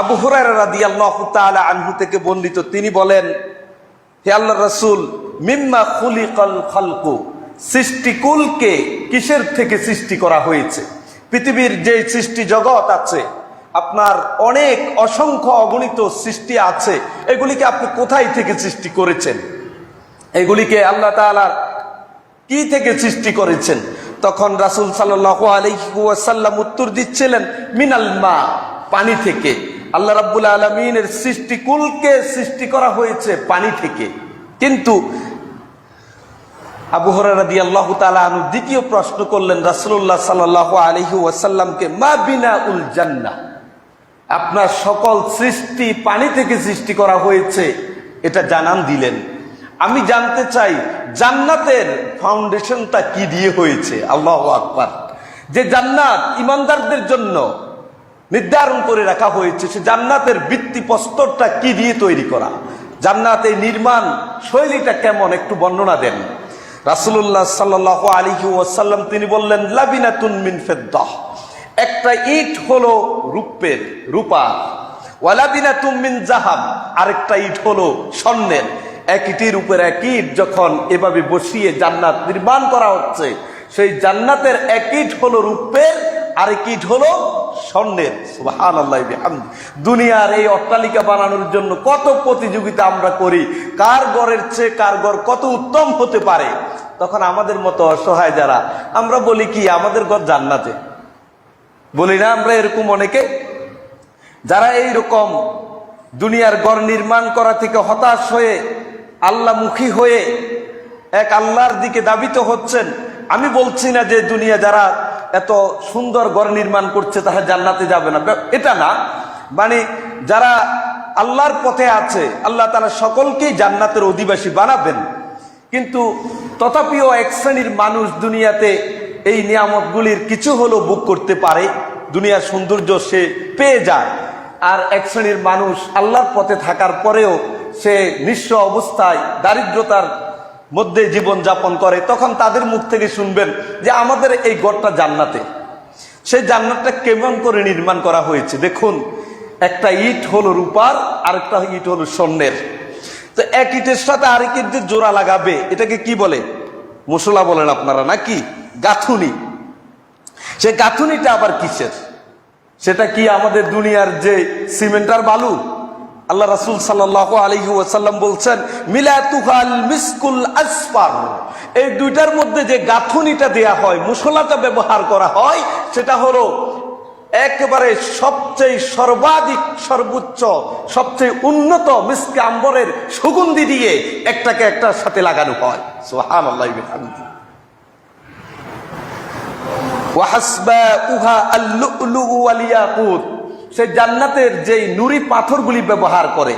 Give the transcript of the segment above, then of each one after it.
আবু হুরায়রা আনহু থেকে বর্ণিত, তিনি বলেন, হে আল্লাহ রাসূল, মিম্মা খুলিকাল খালকু, সৃষ্টিকুলকে কিসের থেকে সৃষ্টি করা হয়েছে? পৃথিবীর যে সৃষ্টি জগৎ আছে, আপনার অনেক অসংখ্য অগণিত সৃষ্টি আছে, এগুলিকে আপনি কোথায় থেকে সৃষ্টি করেছেন? এগুলিকে আল্লাহ তাআলা কি থেকে সৃষ্টি করেছেন? তখন রাসুল সাল্লাল্লাহু আলাইহি ওয়াসাল্লাম উত্তর দিচ্ছিলেন, মিনাল মা, পানি থেকে। আল্লাহ রাব্বুল আলমিনের সৃষ্টিকুলকে সৃষ্টি করা হয়েছে পানি থেকে। কিন্তু দ্বিতীয় প্রশ্ন করলেন মা বিনা উল জান্না আপনার সকল সৃষ্টি পানি থেকে সৃষ্টি করা হয়েছে, এটা জানান দিলেন। আমি জানতে চাই, জান্নাতের ফাউন্ডেশনটা কি দিয়ে হয়েছে? আল্লাহ আকবার। যে জান্নাত ইমানদারদের জন্য নির্ধারণ করে রাখা হয়েছে সে জান্নাতের ভিত্তি প্রস্তরটা কি দিয়ে তৈরি করা? জান্নাতের নির্মাণ শৈলীটা কেমন? একটু বর্ণনা দেন। রাসুল্লাহ সাল্লাহ আলিহি ওয়াসাল্লাম তিনি বললেন লাবিনা তুনমিন ফেদ্দাহ। একটা ইট হলো রূপের, রূপা। ওয়ালাবিনা তুমিন জাহাব। আরেকটা ইট হলো স্বর্ণের। এক ইটির উপর এক ইট যখন এভাবে বসিয়ে জান্নাত নির্মাণ করা হচ্ছে, সেই জান্নাতের এক ইট হলো রূপের, আরেক ইট হলো স্বর্ণের সুবাহান আল্লাহ দুনিয়ার এই অট্টালিকা বানানোর জন্য কত প্রতিযোগিতা আমরা করি, কার গড়ের চেয়ে কার গড় কত উত্তম হতে পারে, তখন আমাদের মতো অসহায় যারা, আমরা বলি কি, আমাদের গড় জান্নাতে। বলি না আমরা এরকম অনেকে? যারা এই রকম দুনিয়ার গড় নির্মাণ করা থেকে হতাশ হয়ে আল্লাহমুখী হয়ে, এক আল্লাহর দিকে দাবিত হচ্ছেন, আমি বলছি না যে দুনিয়া যারা এত সুন্দর ঘর নির্মাণ করছে তারা জান্নাতে যাবে না। এটা না। মানে যারা আল্লাহর পথে আছে, আল্লাহ তারা সকলকেই জান্নাতের অধিবাসী বানাবেন। কিন্তু তথাপিও এক শ্রেণির মানুষ দুনিয়াতে এই নিয়ামতগুলির কিছু হলো বুক করতে পারে। দুনিয়ার সৌন্দর্য সে পেয়ে যায়। আর এক শ্রেণির মানুষ আল্লাহর পথে থাকার পরেও সে নিঃস্ব অবস্থায় দারিদ্রতার মধ্যে জীবন যাপন করে, তখন তাদের মুখ থেকে শুনবেন যে আমাদের এই গড়টা জান্নাতে। সেই জান্নাতটা কেমন করে নির্মাণ করা হয়েছে? দেখুন, একটা ইট হলো রূপার, আরেকটা ইট হলো স্বর্ণের। তো এক ইটের সাথে আরেক ইট যে জোড়া লাগাবে, এটাকে কি বলে? মশলা বলেন আপনারা, নাকি? গাথুনি। সে গাথুনিটা আবার কিসের? সেটা কি আমাদের দুনিয়ার যে সিমেন্টার বালু? আল্লাহ রাসুল সাল্লাহ আলহি ওয়াসাল্লাম বলছেন, মিলাতুহাল মিসকুল আসফার। এই দুইটার মধ্যে যে গাথুনিটা দেয়া হয় মশলাটা ব্যবহার করা হয়, সেটা হলো একেবারে সবচেয়ে সর্বাধিক সর্বোচ্চ, সবচেয়ে উন্নত মিসকে আম্বরের সুগন্ধি দিয়ে একটাকে একটার সাথে লাগানো হয়। সোহান আল্লাহ ওয়াহাসবা উহা আল্লু ওয়ালিয়াকুত সে জান্নাতের যেই নুরি পাথরগুলি ব্যবহার করে,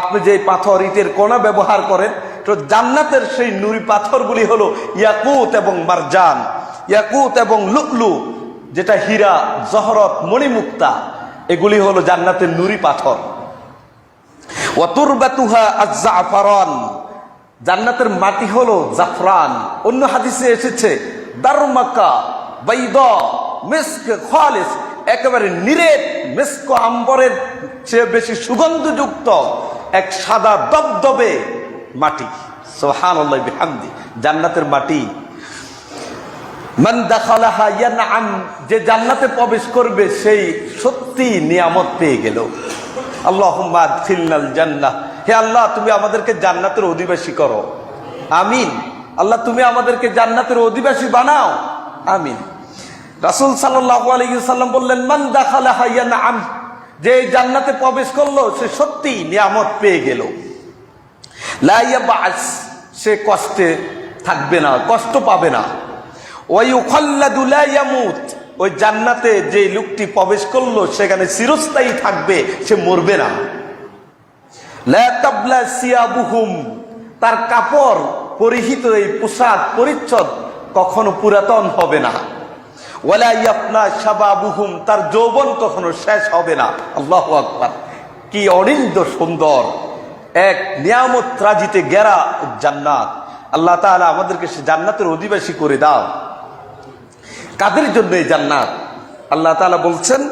আপনি যে পাথর ইটের কোনা ব্যবহার করেন, তো জান্নাতের সেই নুরি পাথরগুলি হলো ইয়াকুত এবং মারজান। ইয়াকুত এবং লুকলু, যেটা হীরা, জহরত, মণিমুক্তা, এগুলি হলো জান্নাতের নুরি পাথর। জান্নাতের মাটি হলো জাফরান। অন্য হাদিসে এসেছে, দারমাকা, বাইদ, মিস্ক, খালিস একেবারে নিরেট মিস্ক আম্বরের চেয়ে বেশি সুগন্ধযুক্ত এক সাদা দবদবে মাটি। সোহান বিহামদি, জান্নাতের মাটি। যে জান্নাতে প্রবেশ করবে সেই সত্যি নিয়ামত পেয়ে গেল। আদখিলনাল জান্নাহ, হে আল্লাহ তুমি আমাদেরকে জান্নাতের অধিবাসী করো। আমিন। আল্লাহ তুমি আমাদেরকে জান্নাতের অধিবাসী বানাও। আমিন। রাসূল সাল্লাম বললেন, মান দাখালাহা আম যে জান্নাতে প্রবেশ করল, সে সত্যি নিয়ামত পেয়ে গেল। সে কষ্টে থাকবে না, কষ্ট পাবে না। ওই ইয়ামুত, ওই জান্নাতে যে লোকটি প্রবেশ করল, সেখানে চিরস্থায়ী থাকবে, সে মরবে না। সিয়াবুহুম, তার কাপড় পরিহিত এই পোশাক পরিচ্ছদ কখনো পুরাতন হবে না। ওয়ালা ইয়াফনা শাবাবুহুম, তার যৌবন কখনো শেষ হবে না। আল্লাহ আকবার। কি অনিন্দ সুন্দর। এক নিয়ামত রাজিতে গেরা জান্নাত। আল্লাহ তাআলা আমাদেরকে সে জান্নাতের অধিবাসী করে দাও। কাদের জন্য এই জান্নাত? আল্লাহ তাআলা বলছেন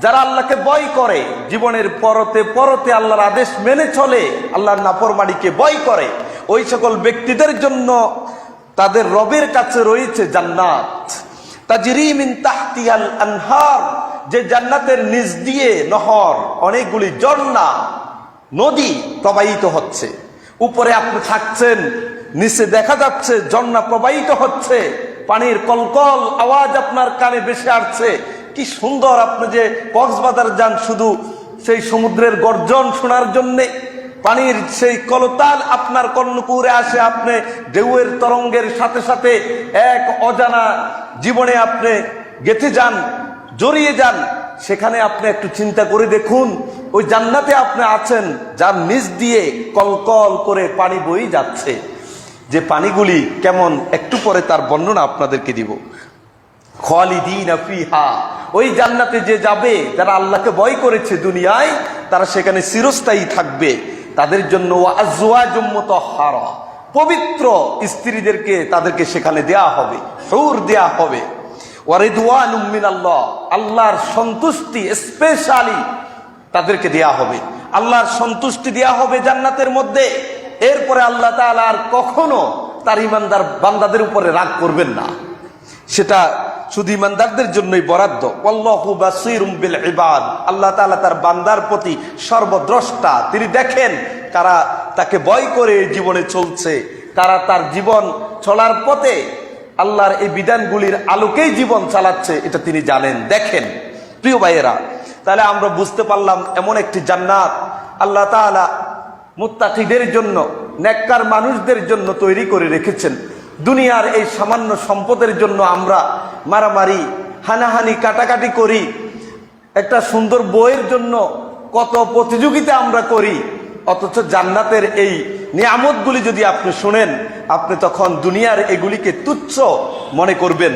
যারা আল্লাহকে ভয় করে, জীবনের পরতে পরতে আল্লাহর আদেশ মেনে চলে, আল্লাহর নাফরমানিকে ভয় করে ওই সকল ব্যক্তিদের জন্য তাদের রবের কাছে রয়েছে জান্নাত। তাজরি মিন তাহতিয়াল আনহার, যে জান্নাতের নিচ দিয়ে নহর, অনেকগুলি ঝর্ণা, নদী প্রবাহিত হচ্ছে। উপরে আপনি থাকছেন, নিচে দেখা যাচ্ছে ঝর্ণা প্রবাহিত হচ্ছে। পানির কলকল আওয়াজ আপনার কানে বেশি আসছে। কি সুন্দর আপনি যে কক্সবাজার যান শুধু সেই সমুদ্রের গর্জন শোনার জন্যে। পানির সেই কলতাল আপনার কর্ণপুরে আসে, আপনি ঢেউয়ের তরঙ্গের সাথে সাথে এক অজানা জীবনে আপনি গেঁথে যান, জড়িয়ে যান, সেখানে আপনি একটু চিন্তা করে দেখুন, ওই জান্নাতে আপনি আছেন, যার নিচ দিয়ে কলকল করে পানি বই যাচ্ছে। যে পানিগুলি কেমন, একটু পরে তার বর্ণনা আপনাদেরকে দিব। ফিহা, ওই জান্নাতে যে যাবে, যারা আল্লাহকে ভয় করেছে দুনিয়ায়, তারা সেখানে চিরস্থায়ী থাকবে। তাদের জন্য পবিত্র স্ত্রীদেরকে তাদেরকে সেখানে দেয়া হবে সৌর দেয়া হবে। মিনাল্লাহ, আল্লাহর সন্তুষ্টি স্পেশালি তাদেরকে দেয়া হবে। আল্লাহর সন্তুষ্টি দেয়া হবে জান্নাতের মধ্যে। এরপরে আল্লাহ তাআলা আর কখনো তার ইমানদার বান্দাদের উপরে রাগ করবেন না। সেটা শুধু জন্যই বরাদ্দ। বিল ইবাদ। আল্লাহ তাআলা তার বান্দার প্রতি সর্বদ্রষ্টা। তিনি দেখেন কারা তাকে ভয় করে জীবনে চলছে, কারা তার জীবন চলার পথে আল্লাহর এই বিধানগুলির আলোকেই জীবন চালাচ্ছে, এটা তিনি জানেন, দেখেন। প্রিয় ভাইয়েরা, তাহলে আমরা বুঝতে পারলাম এমন একটি জান্নাত আল্লাহ তাআলা মুত্তাকিদের জন্য, নেককার মানুষদের জন্য তৈরি করে রেখেছেন। দুনিয়ার এই সামান্য সম্পদের জন্য আমরা মারামারি, হানাহানি, কাটাকাটি করি। একটা সুন্দর বইয়ের জন্য কত প্রতিযোগিতা আমরা করি। অথচ জান্নাতের এই নিয়ামতগুলি যদি আপনি শোনেন, আপনি তখন দুনিয়ার এগুলিকে তুচ্ছ মনে করবেন।